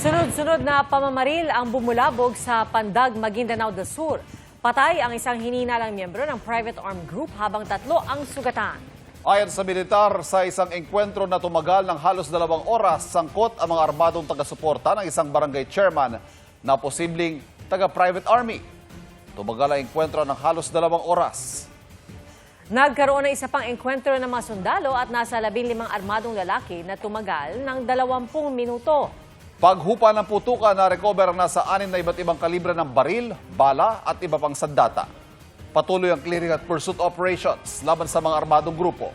Sunod-sunod na pamamaril ang bumulabog sa Pandag, Maguindanao del Sur. Patay ang isang hininalang miyembro ng private armed group habang tatlo ang sugatan. Ayon sa militar, sa isang engkwentro na tumagal ng halos dalawang oras, sangkot ang mga armadong taga-suporta ng isang barangay chairman na posibleng taga-private army. Tumagal ang engkwentro ng halos dalawang oras. Nagkaroon ng isa pang engkwentro ng mga sundalo at nasa labing limang armadong lalaki na tumagal ng dalawampung minuto. Paghupa ng putukan na recover ang nasa anim na iba't ibang kalibre ng baril, bala at iba pang sandata. Patuloy ang clearing at pursuit operations laban sa mga armadong grupo.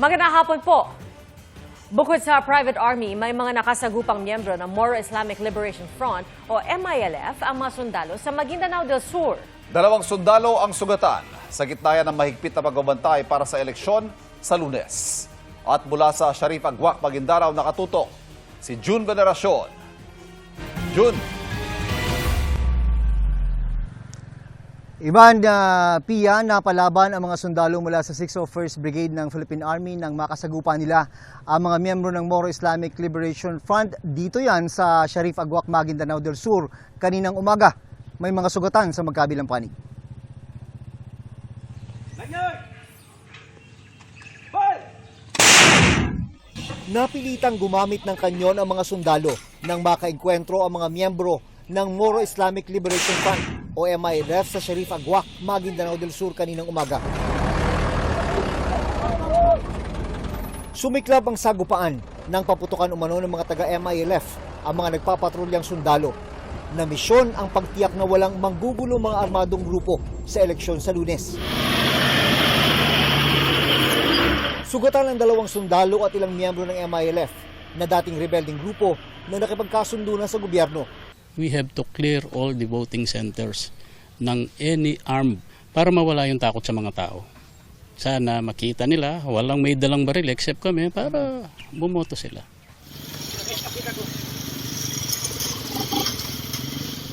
Magandang hapon po. Bukod sa private army, may mga nakasagupang miyembro ng Moro Islamic Liberation Front o MILF ang mga sundalo sa Maguindanao del Sur. Dalawang sundalo ang sugatan sa gitna ng mahigpit na pagbabantay para sa eleksyon sa lunes. At mula sa Sharif Agwak, Maguindanao nakatutok si June Veneracion. June, Ivan uh, Pia, napalaban ang mga sundalo mula sa 601st Brigade ng Philippine Army nang makasagupa nila ang mga miyembro ng Moro Islamic Liberation Front. Dito yan sa Sharif Agwak, Maguindanao del Sur. Kaninang umaga, may mga sugatan sa magkabilang panig. Napilitang gumamit ng kanyon ang mga sundalo nang makaengkwentro ang mga miyembro ng Moro Islamic Liberation Front o MILF sa Sharif Agwak, Maguindanao del Sur kaninang umaga. Sumiklab ang sagupaan ng paputukan umano ng mga taga-MILF ang mga nagpapatrulyang sundalo na misyon ang pagtiyak na walang manggugulo mga armadong grupo sa eleksyon sa lunes. Sugatan ng dalawang sundalo at ilang miyembro ng MILF na dating rebelding grupo na nakipagkasundo na sa gobyerno. we have to clear all the voting centers ng any arm para mawala yung takot sa mga tao. Sana makita nila, walang may dalang baril except kami para bumoto sila.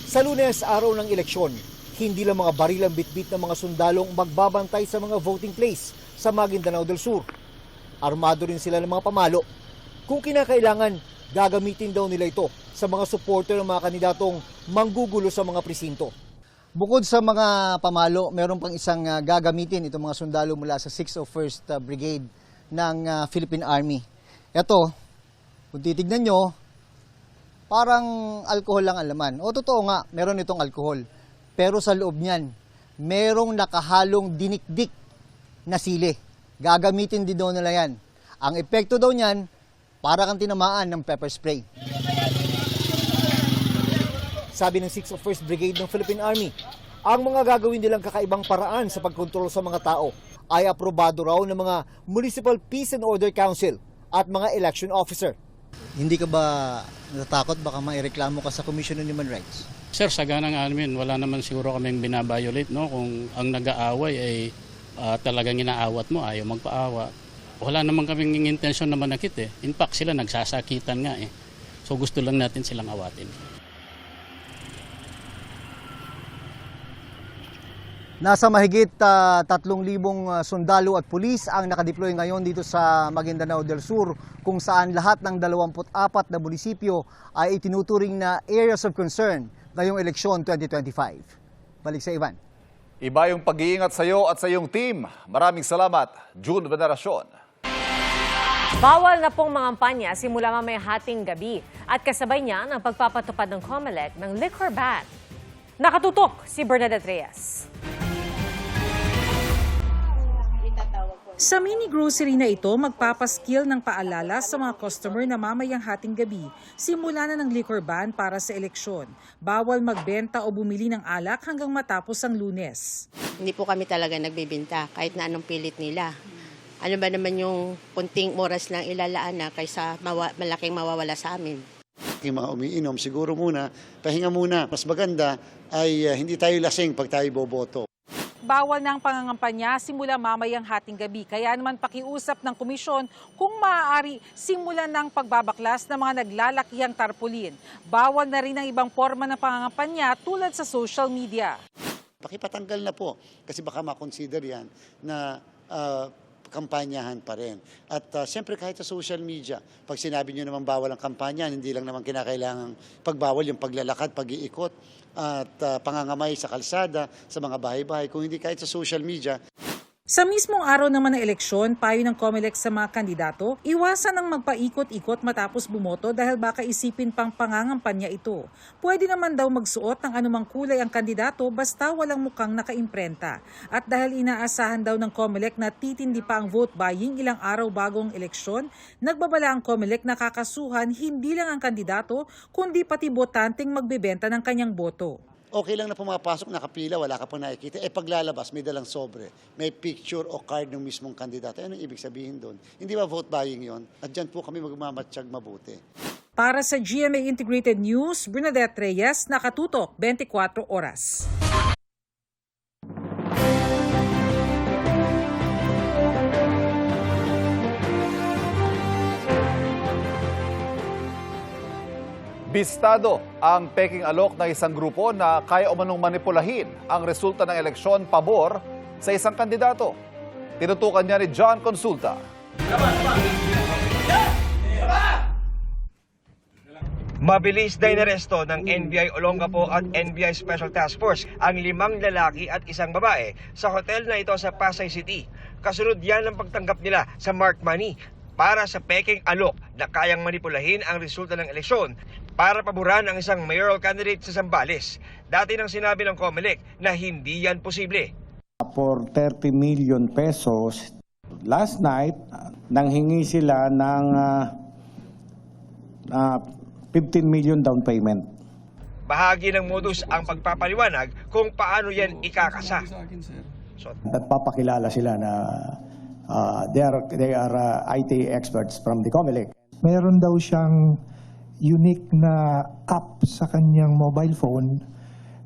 Sa lunes, araw ng eleksyon, hindi lang mga baril ang bitbit ng mga sundalong magbabantay sa mga voting place sa Maguindanao del Sur. Armado rin sila ng mga pamalo. Kung kinakailangan, gagamitin daw nila ito sa mga supporter ng mga kandidatong manggugulo sa mga presinto. Bukod sa mga pamalo, meron pang isang ah, gagamitin itong mga sundalo mula sa 601st ah, Brigade ng ah, Philippine Army. Ito, kung titignan nyo, parang alcohol lang ang laman. O totoo nga, meron itong alcohol. Pero sa loob niyan, merong nakahalong dinikdik na sili. Gagamitin din daw nila yan. Ang epekto daw niyan, para kang tinamaan ng pepper spray. Sabi ng 601st Brigade ng Philippine Army, ang mga gagawin nilang kakaibang paraan sa pagkontrol sa mga tao ay aprobado raw ng mga Municipal Peace and Order Council at mga election officer. Hindi ka ba natatakot baka maireklamo ka sa Commission on Human Rights? Sir, sa ganang amin, wala naman siguro kaming binabiolate, no? Kung ang nag-aaway ay ah, talagang inaawat mo, ayaw magpaawat. Wala naman kaming intensyon na manakit eh. In fact, sila nagsasakitan nga eh. So gusto lang natin silang awatin. Nasa mahigit ah, 3,000 ah, sundalo at pulis ang nakadeploy ngayon dito sa Maguindanao del Sur kung saan lahat ng 24 na munisipyo ay itinuturing na areas of concern ngayong eleksyon 2025. Balik sa Ivan. Iba yung pag-iingat sa iyo at sa iyong team. Maraming salamat, June Veneracion. Bawal na pong mangampanya simula mamaya hating gabi at kasabay niya ng pagpapatupad ng COMELEC ng liquor ban. Nakatutok si Bernadette Reyes. Sa mini grocery na ito, magpapaskill ng paalala sa mga customer na mamayang hating gabi. Simula na ng liquor ban para sa eleksyon. Bawal magbenta o bumili ng alak hanggang matapos ang lunes. Hindi po kami talaga nagbibinta kahit na anong pilit nila. Ano ba naman yung kunting oras lang ilalaan na kaysa mawa- malaking mawawala sa amin. yung mga umiinom, siguro muna, pahinga muna. Mas maganda ay uh, hindi tayo lasing pag tayo boboto. Bawal na ang pangangampanya simula mamayang hating gabi. Kaya naman pakiusap ng komisyon kung maaari simulan ng pagbabaklas ng mga naglalakihang tarpaulin. Bawal na rin ang ibang forma ng pangangampanya tulad sa social media. Pakipatanggal na po kasi baka makonsider yan na uh, kampanyahan pa rin. At uh, siyempre kahit sa social media, pag sinabi nyo naman bawal ang kampanya, hindi lang naman kinakailangan pagbawal yung paglalakad, pag-iikot at uh, pangangamay sa kalsada, sa mga bahay-bahay. Kung hindi kahit sa social media, Sa mismong araw naman ng eleksyon, payo ng COMELEC sa mga kandidato, iwasan ang magpaikot-ikot matapos bumoto dahil baka isipin pang pangangampanya ito. Pwede naman daw magsuot ng anumang kulay ang kandidato basta walang mukhang nakaimprenta. At dahil inaasahan daw ng COMELEC na titindi pa ang vote buying ilang araw bago ang eleksyon, nagbabala ang COMELEC na kakasuhan hindi lang ang kandidato kundi pati botanteng magbebenta ng kanyang boto. Okay lang na pumapasok, nakapila, wala ka pang nakikita. Eh paglalabas, may dalang sobre, may picture o card ng mismong kandidato. Ano ibig sabihin doon? Hindi ba vote buying yon? At dyan po kami magmamatsyag mabuti. Para sa GMA Integrated News, Bernadette Reyes, nakatutok 24 oras. Bistado ang peking alok ng isang grupo na kaya umanong manipulahin ang resulta ng eleksyon pabor sa isang kandidato. Tinutukan niya ni John Consulta. Mabilis na inaresto ng NBI Olongapo at NBI Special Task Force ang limang lalaki at isang babae sa hotel na ito sa Pasay City. Kasunod yan ang pagtanggap nila sa mark money para sa peking alok na kayang manipulahin ang resulta ng eleksyon para paboran ang isang mayoral candidate sa Zambales. Dati nang sinabi ng COMELEC na hindi yan posible. for 30 million pesos. Last night, nanghingi sila ng ah, ah, 15 million down payment. Bahagi ng modus ang pagpapaliwanag kung paano yan ikakasa. So, Nagpapakilala sila na uh, they are, they are uh, IT experts from the COMELEC. meron daw siyang unique na app sa kanyang mobile phone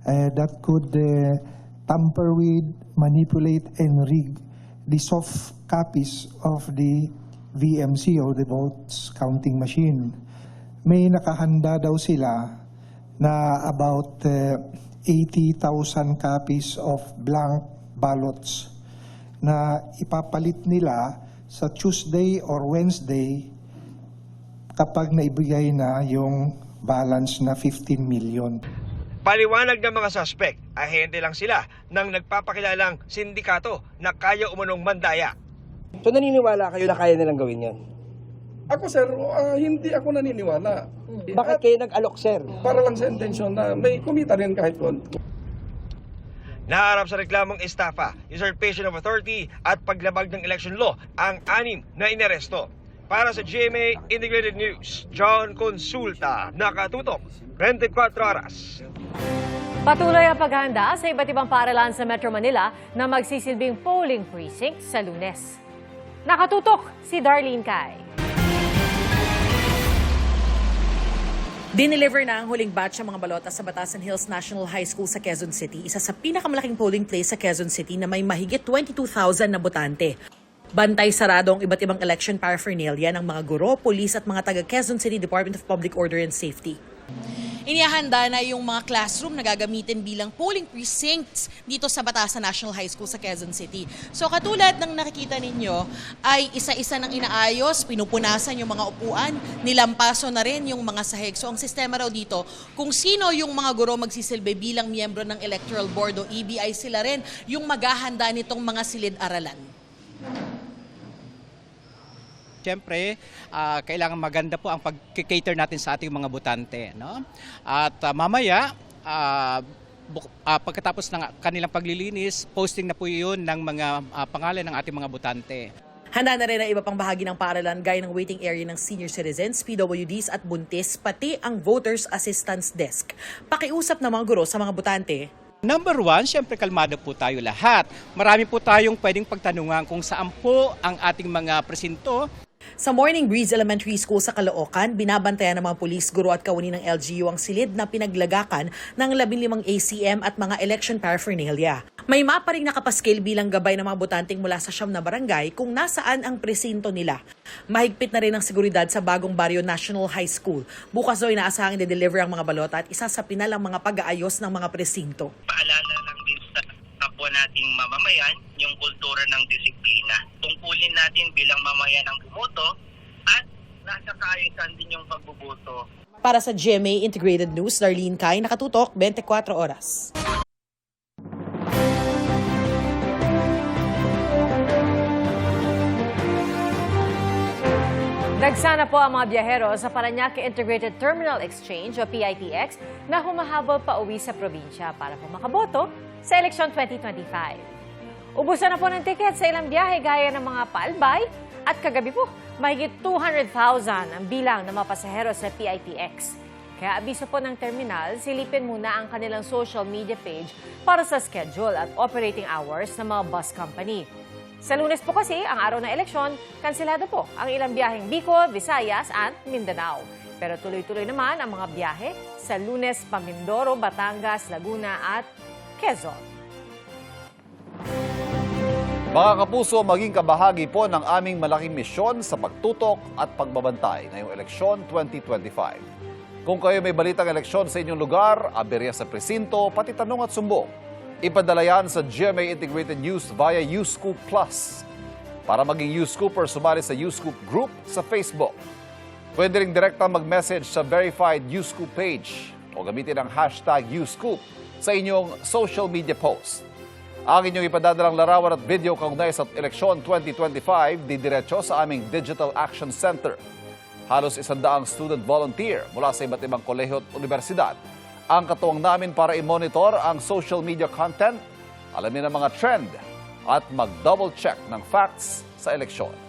eh, that could eh, tamper with, manipulate, and rig the soft copies of the VMC or the votes counting machine. May nakahanda daw sila na about eh, 80,000 copies of blank ballots na ipapalit nila sa Tuesday or Wednesday kapag naibigay na yung balance na 15 million. Paliwanag ng mga suspect, ahente lang sila ng nagpapakilalang sindikato na kaya umunong mandaya. So naniniwala kayo na kaya nilang gawin yon? Ako sir, ah, hindi ako naniniwala. Bakit kayo nag-alok, sir? Para lang sa intensyon na may kumita rin kahit konti. Naharap sa reklamong estafa, usurpation of authority at paglabag ng election law ang anim na inaresto. Para sa GMA Integrated News, John Consulta, nakatutok 24 oras. Patuloy ang paghahanda sa iba't ibang paaralan sa Metro Manila na magsisilbing polling precinct sa lunes. Nakatutok si Darlene Kai. Dineliver na ang huling batch ng mga balota sa Batasan Hills National High School sa Quezon City, isa sa pinakamalaking polling place sa Quezon City na may mahigit 22,000 na botante. Bantay sarado ang iba't ibang election paraphernalia ng mga guro, polis at mga taga Quezon City Department of Public Order and Safety. Inihahanda na yung mga classroom na gagamitin bilang polling precincts dito sa Batasan National High School sa Quezon City. So katulad ng nakikita ninyo ay isa-isa ng inaayos, pinupunasan yung mga upuan, nilampaso na rin yung mga sahig. So ang sistema raw dito, kung sino yung mga guro magsisilbi bilang miyembro ng Electoral Board o EBI, sila rin yung maghahanda nitong mga silid-aralan. Siyempre, ah, kailangan maganda po ang pag-cater natin sa ating mga botante. No? At ah, mamaya, buk- ah, pagkatapos ng kanilang paglilinis, posting na po yun ng mga ah, pangalan ng ating mga botante. Handa na rin ang iba pang bahagi ng paaralan gaya ng waiting area ng senior citizens, PWDs at buntis, pati ang Voters Assistance Desk. Pakiusap ng mga guro sa mga botante, Number one, siyempre kalmado po tayo lahat. Marami po tayong pwedeng pagtanungan kung saan po ang ating mga presinto Sa Morning Breeze Elementary School sa Caloocan, binabantayan ng mga pulis, guro at kawani ng LGU ang silid na pinaglagakan ng 15 ACM at mga election paraphernalia. May mapa ring nakapaskil bilang gabay ng mga botanteng mula sa siyam na barangay kung nasaan ang presinto nila. Mahigpit na rin ang seguridad sa bagong baryo National High School. Bukas daw inaasahang i-deliver ang mga balota at isa sa pinalang mga pag-aayos ng mga presinto. Paalala lang din sa kapwa nating mamamayan yung kultura ng disiplina. Din natin bilang mamayan ng bumoto at nasa kaayusan din yung pagbuboto. Para sa GMA Integrated News, Darlene Kai, nakatutok 24 oras. Nagsana po ang mga biyahero sa Paranaque Integrated Terminal Exchange o PITX na humahabol pa uwi sa probinsya para po makaboto sa eleksyon 2025. Ubusan na po ng tiket sa ilang biyahe gaya ng mga paalbay at kagabi po, mahigit 200,000 ang bilang ng mga pasahero sa PITX. Kaya abiso po ng terminal, silipin muna ang kanilang social media page para sa schedule at operating hours ng mga bus company. Sa lunes po kasi, ang araw ng eleksyon, kansilado po ang ilang biyaheng Bicol, Visayas at Mindanao. Pero tuloy-tuloy naman ang mga biyahe sa lunes pa Mindoro, Batangas, Laguna at Quezon. Mga kapuso, maging kabahagi po ng aming malaking misyon sa pagtutok at pagbabantay ngayong eleksyon 2025. Kung kayo may balitang eleksyon sa inyong lugar, aberya sa presinto, pati tanong at sumbong, ipadala yan sa GMA Integrated News via UScoop Plus. Para maging UScooper, sumali sa UScoop Group sa Facebook. Pwede rin direkta mag-message sa verified UScoop page o gamitin ang hashtag UScoop sa inyong social media post. Ang inyong ipadadalang larawan at video kaugnay sa eleksyon 2025 didiretso sa aming Digital Action Center. Halos isandaang student volunteer mula sa iba't ibang kolehiyo at universidad ang katuwang namin para i-monitor ang social media content, alamin ang mga trend at mag-double check ng facts sa eleksyon.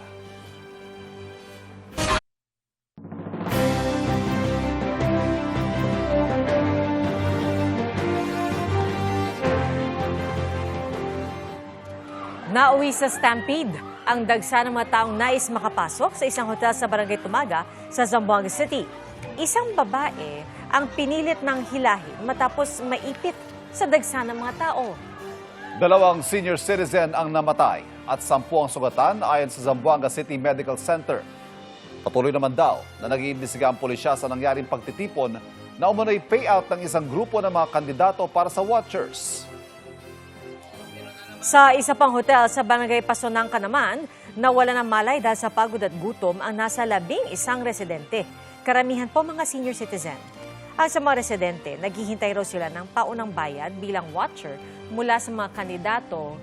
Nauwi sa Stampede ang dagsa ng mga taong nais makapasok sa isang hotel sa Barangay Tumaga sa Zamboanga City. Isang babae ang pinilit ng hilahin matapos maipit sa dagsa ng mga tao. Dalawang senior citizen ang namatay at sampu ang sugatan ayon sa Zamboanga City Medical Center. Patuloy naman daw na nag-iimbestiga ang pulisya sa nangyaring pagtitipon na umano'y payout ng isang grupo ng mga kandidato para sa Watchers. Sa isa pang hotel sa Barangay Pasonangka naman, nawala ng malay dahil sa pagod at gutom ang nasa labing isang residente. Karamihan po mga senior citizen. Ang sa mga residente, naghihintay raw sila ng paunang bayad bilang watcher mula sa mga kandidato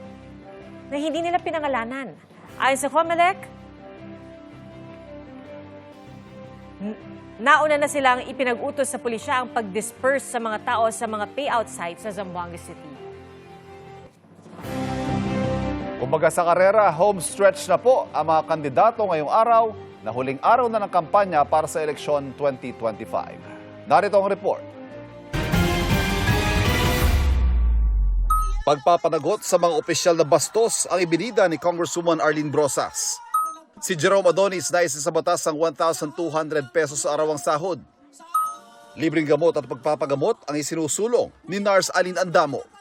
na hindi nila pinangalanan. Ayon sa COMELEC, nauna na silang ipinag-utos sa pulisya ang pag-disperse sa mga tao sa mga payout sites sa Zamboanga City. Kumbaga sa karera, home stretch na po ang mga kandidato ngayong araw na huling araw na ng kampanya para sa eleksyon 2025. Narito ang report. Pagpapanagot sa mga opisyal na bastos ang ibinida ni Congresswoman Arlene Brosas. Si Jerome Adonis nais sa batas ang 1,200 pesos sa arawang sahod. Libreng gamot at pagpapagamot ang isinusulong ni Nars Alin Andamo.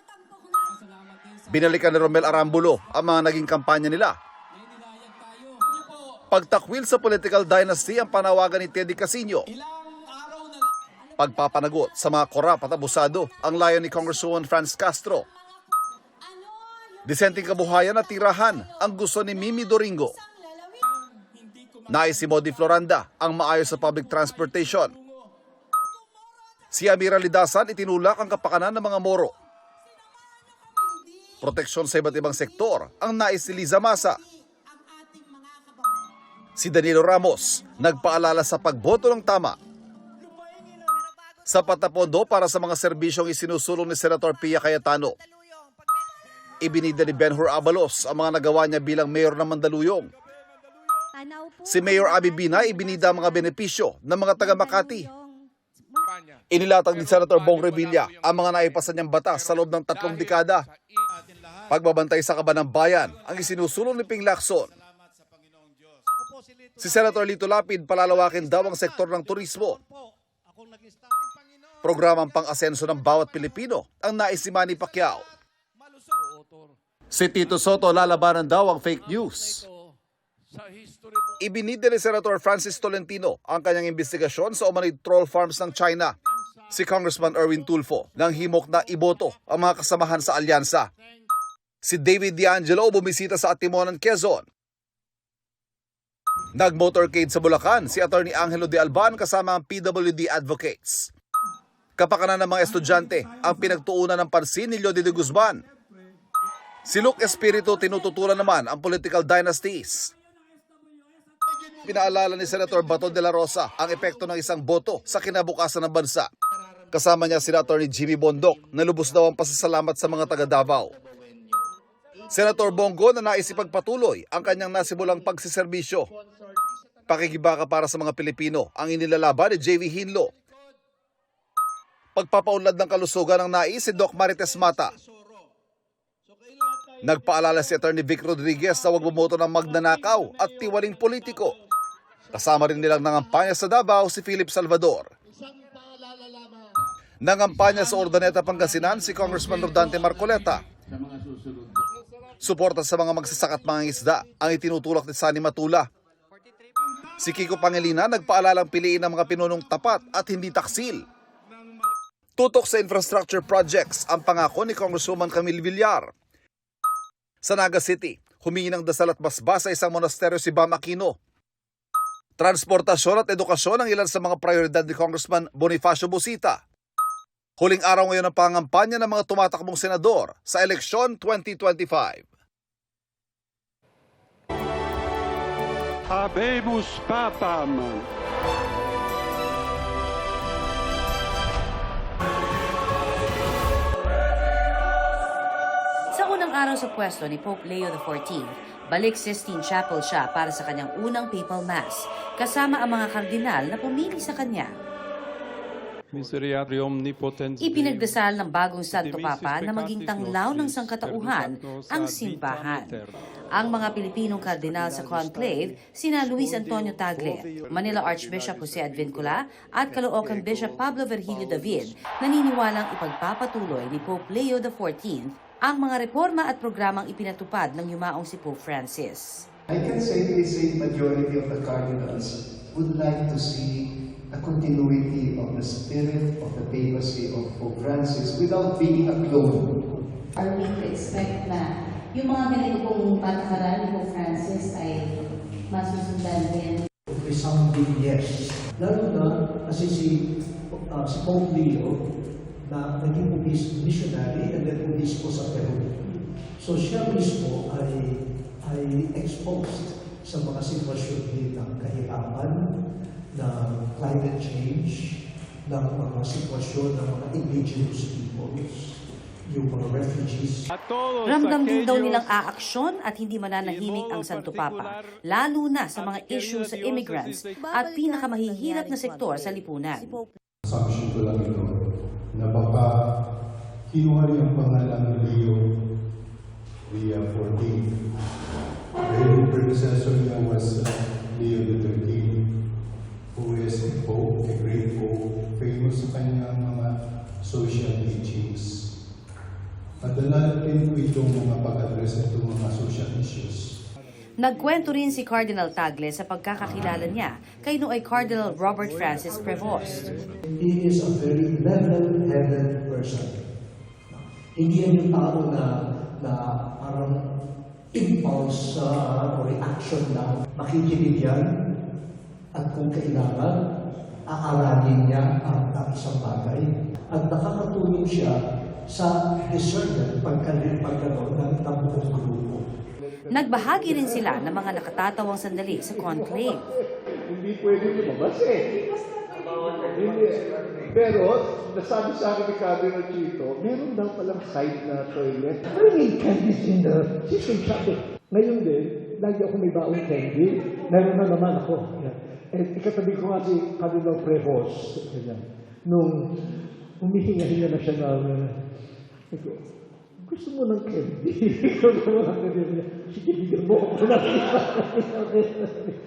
Binalikan ni Romel Arambulo ang mga naging kampanya nila. Pagtakwil sa political dynasty ang panawagan ni Teddy Casino. Pagpapanagot sa mga korap at abusado ang layo ni Congresswoman Franz Castro. Disenteng kabuhayan at tirahan ang gusto ni Mimi Doringo. Nais si Modi Floranda ang maayos sa public transportation. Si Amira Lidasan itinulak ang kapakanan ng mga Moro proteksyon sa iba't ibang sektor ang nais ni Liza Masa. Si Danilo Ramos nagpaalala sa pagboto ng tama. Sapat na pondo para sa mga serbisyong isinusulong ni Senator Pia Cayetano. Ibinida ni Benhur Abalos ang mga nagawa niya bilang mayor ng Mandaluyong. Si Mayor Abi Bina ibinida ang mga benepisyo ng mga taga Makati. Inilatag ni Senator Bong Revilla ang mga naipasa niyang batas sa loob ng tatlong dekada. Pagbabantay sa kaban ng bayan ang isinusulong ni Ping Lacson. Si Senator Lito Lapid palalawakin daw ang sektor ng turismo. Programang pang-asenso ng bawat Pilipino ang nais ni Manny Pacquiao. Si Tito Soto lalabanan daw ang fake news. Ibinida ni Senator Francis Tolentino ang kanyang investigasyon sa umano'y troll farms ng China. Si Congressman Erwin Tulfo nang himok na iboto ang mga kasamahan sa alyansa. Si David D'Angelo bumisita sa Atimonan, Quezon. Nag-motorcade sa Bulacan si Attorney Angelo de Alban kasama ang PWD advocates. Kapakanan ng mga estudyante ang pinagtuunan ng pansin ni Lodi de Guzman. Si Luke Espiritu tinututulan naman ang political dynasties. Pinaalala ni Senator Bato de la Rosa ang epekto ng isang boto sa kinabukasan ng bansa. Kasama niya si Attorney Jimmy Bondok na lubos daw ang pasasalamat sa mga taga Davao. Senator Bongo na naisipagpatuloy ang kanyang nasimulang pagsiservisyo. Pakikibaka para sa mga Pilipino ang inilalaban ni J.V. Hinlo. Pagpapaunlad ng kalusugan ng nais si Doc Marites Mata. Nagpaalala si Attorney Vic Rodriguez sa wag bumoto ng magnanakaw at tiwaling politiko. Kasama rin nilang nangampanya sa Davao si Philip Salvador. Nangampanya sa Ordaneta Pangasinan si Congressman Rodante Marcoleta. Suporta sa mga magsasaka at mga isda ang itinutulak ni Sani Matula. Si Kiko Pangilinan nagpaalalang piliin ang mga pinunong tapat at hindi taksil. Tutok sa infrastructure projects ang pangako ni Congresswoman Camille Villar. Sa Naga City, humingi ng dasal at basbas sa isang monasteryo si Bam Aquino. Transportasyon at edukasyon ang ilan sa mga prioridad ni Congressman Bonifacio Busita. Huling araw ngayon ng pangampanya ng mga tumatakbong senador sa eleksyon 2025. Habemus Papam. Sa unang araw sa pwesto ni Pope Leo XIV, balik Sistine Chapel siya para sa kanyang unang papal mass, kasama ang mga kardinal na pumili sa kanya. Ipinagdasal ng bagong Santo Papa na maging tanglaw ng sangkatauhan ang simbahan. Ang mga Pilipinong kardinal sa conclave, sina Luis Antonio Tagle, Manila Archbishop Jose Advincula at Caloocan Bishop Pablo Virgilio David, naniniwalang ipagpapatuloy ni Pope Leo XIV ang mga reforma at programang ipinatupad ng yumaong si Pope Francis. I can safely say majority of the cardinals would like to see a continuity of the spirit of the papacy of Pope Francis without being a clone. Are we to expect na yung mga ganito pong patakaran ni Pope Francis ay masusundan din? Resounding yes. Lalo na kasi si, uh, si Pope Leo na naging obis missionary and then obispo sa Peru. So siya mismo ay, ay exposed sa mga sitwasyon din ng kahirapan, climate change, ng mga sitwasyon ng mga indigenous peoples, yung mga refugees. Ramdam din daw nilang aaksyon at hindi mananahimik ang Santo Papa, lalo na sa mga issue sa immigrants at pinakamahihirap na sektor sa lipunan. Assumption ko lang ito na baka kinuha niya ang pangalan ng Leo Leo 14. Dahil yung predecessor niya was uh, Leo the 13 a pope, a great pope, famous sa kanyang mga social teachings. Madala din po itong mga pag-address itong mga social issues. Nagkwento rin si Cardinal Tagle sa pagkakakilala niya kay nooy Cardinal Robert Francis Prevost. He is a very level-headed person. Hindi yan yung tao na, na parang impulse uh, o reaction lang. Makikinig yan at kung kailangan, aaralin niya ang, ang isang bagay. At nakakatulong siya sa discernment pagkalit pagkaroon ng, ng buong grupo. Nagbahagi rin sila ng mga nakatatawang sandali sa conclave. Hindi pwede lumabas eh. Hindi. Pero, nasabi sa akin ni Cardinal Chito, meron daw palang side na toilet. I mean, candies in the kitchen cabinet. Ngayon din, lagi ako may baong candy. Meron na naman ako. Eh, ikatabi ko nga si Cardinal Prevos. Ganyan. Nung humihinga-hinga na siya na, uh, gusto mo ng candy? gusto mo ng candy? Sige, bigyan mo ako ng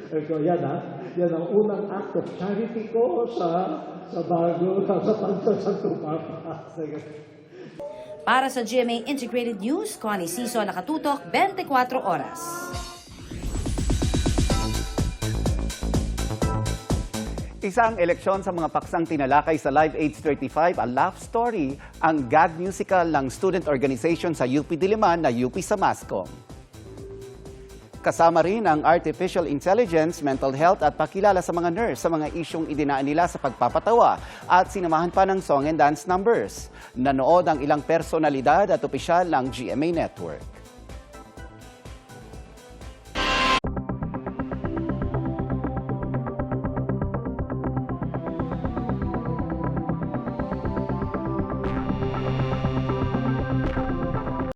So, yan ha. Yan ang unang act of charity ko sa sa bago, sa sa Santo Papa. Para sa GMA Integrated News, Connie Siso nakatutok 24 oras. Isang eleksyon sa mga paksang tinalakay sa Live 835, a love story, ang GAD musical ng student organization sa UP Diliman na UP Samasco. Kasama rin ang artificial intelligence, mental health at pakilala sa mga nurse sa mga isyong idinaan nila sa pagpapatawa at sinamahan pa ng song and dance numbers. Nanood ang ilang personalidad at opisyal ng GMA Network.